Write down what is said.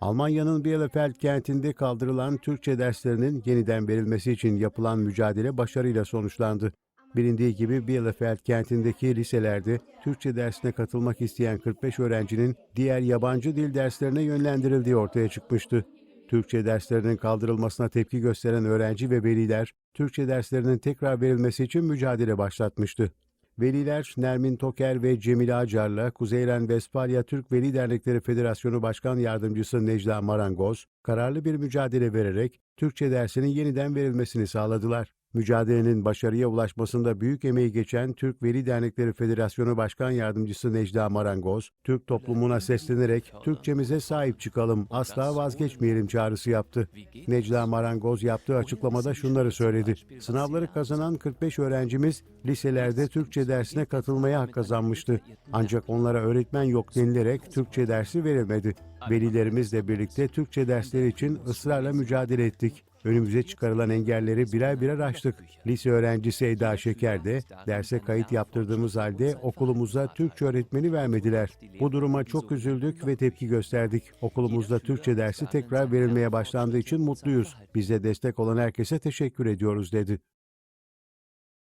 Almanya'nın Bielefeld kentinde kaldırılan Türkçe derslerinin yeniden verilmesi için yapılan mücadele başarıyla sonuçlandı. Bilindiği gibi Bielefeld kentindeki liselerde Türkçe dersine katılmak isteyen 45 öğrencinin diğer yabancı dil derslerine yönlendirildiği ortaya çıkmıştı. Türkçe derslerinin kaldırılmasına tepki gösteren öğrenci ve veliler, Türkçe derslerinin tekrar verilmesi için mücadele başlatmıştı. Veliler Nermin Toker ve Cemile Acar'la Kuzeyren Vesfalya Türk Veli Dernekleri Federasyonu Başkan Yardımcısı Necla Marangoz, kararlı bir mücadele vererek Türkçe dersinin yeniden verilmesini sağladılar. Mücadelenin başarıya ulaşmasında büyük emeği geçen Türk Veli Dernekleri Federasyonu Başkan Yardımcısı Necla Marangoz, Türk toplumuna seslenerek Türkçemize sahip çıkalım, asla vazgeçmeyelim çağrısı yaptı. Necla Marangoz yaptığı açıklamada şunları söyledi. Sınavları kazanan 45 öğrencimiz liselerde Türkçe dersine katılmaya hak kazanmıştı. Ancak onlara öğretmen yok denilerek Türkçe dersi verilmedi. Velilerimizle birlikte Türkçe dersleri için ısrarla mücadele ettik. Önümüze çıkarılan engelleri birer birer aştık. Lise öğrencisi Eda Şeker de derse kayıt yaptırdığımız halde okulumuza Türkçe öğretmeni vermediler. Bu duruma çok üzüldük ve tepki gösterdik. Okulumuzda Türkçe dersi tekrar verilmeye başlandığı için mutluyuz. Bize destek olan herkese teşekkür ediyoruz dedi.